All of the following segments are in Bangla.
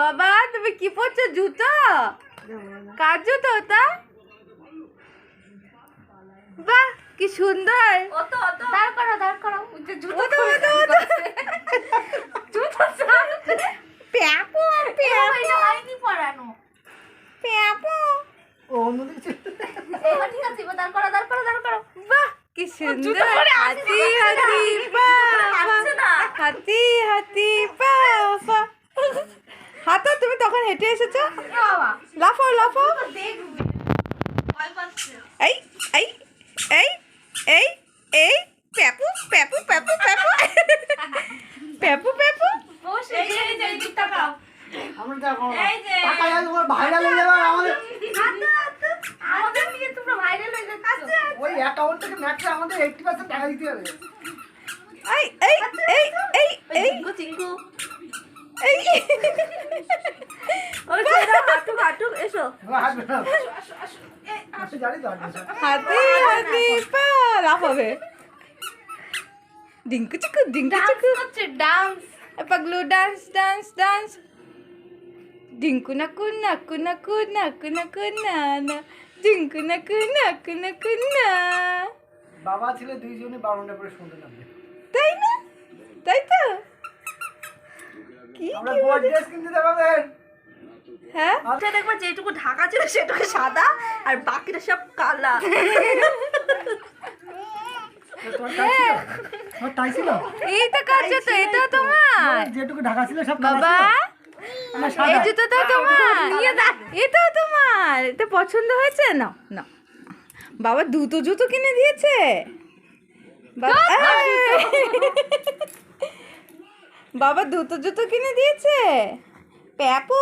বাবা তুমি কি পরছো? জুতো? কার জুতো ওটা? বাহ কি সুন্দর। দাঁড় করো দাঁড় করো জুতো জুতো জুতো প্যাপো প্যাপো। হয়নি পড়ানো প্যাপো। ও অন্যদিকে ছিল। এবার ঠিক আছে এবার দাঁড় করো দাঁড় করো দাঁড় করো বাহ কি সুন্দর। হাতি হাতি। হাতি হাতি বাহ বাহ। হাতো তুমি তখন হেঁটে এসেছ? লাফাও লাফাও। এই এই এই এই এই প্যাপু প্যাপু প্যাপু প্যাপু। প্যাপু প্যাপু। আমাদের আমাদের দিকে তোমরা ভাইরাল যাচ্ছে। ওই অ্যাকাউন্ট থেকে ম্যাক্সে আমাদের এইটটি পার্সেন্ট টাকা দিতে হবে। এই এই এই এই এই। এই। হাঁটু এসো এবার হাসবে না হাসতে জানি তো হাসবে হাতি হাতি পা লাফাবে ডিঙ্কু চিকু ডিঙ্কু চিকু। ডান্স পাগলু ডান্স ডান্স ডান্স ডিঙ্কু নাকু নাকু নাকু নাকু নাকু না না। ডিঙ্কু নাকু নাকু নাকু না। বাবা ছেলে দুইজনে বারোটা করে শুনতে লাগবে তাই না? তাই তো? কি আমরা কি ড্রেস কিনতে দেবেন হ্যাঁ? আচ্ছা দেখবা যেটুকু ঢাকা ছিল সেটুকু সাদা আর বাকিটা সব কালা। তোমার তোমার তো এটা তোমার। যেটুকু ঢাকা ছিল সব বাবা। ছিল। আমার সাদা। এই জুতো তোমার। এটাও তোমার। এটা পছন্দ হয়েছে? না না। বাবা দুটো জুতো কিনে দিয়েছে। বাবা বাবা দুটো জুতো কিনে দিয়েছে। প্যাপু।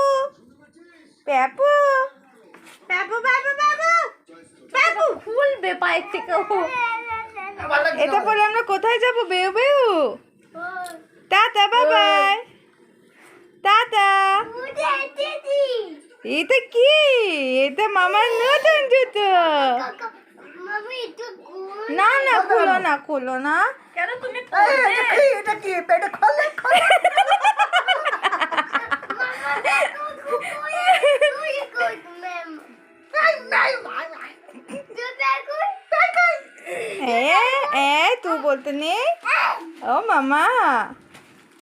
প্যাপু প্যাপু প্যাপু প্যাপু প্যাপু খুলবে পায়ের থেকে ও। এটা। পরে আমরা কোথায় যাব? বেউ বেউ। টাটা বাবাই। টাটা। এটা কি? এটা মামার নতুন জুতো। না না খুলো না খুলো না। কেন তুমি এটা কি? এটা খোলে। এ তুই বলতে নেই? ও মামা।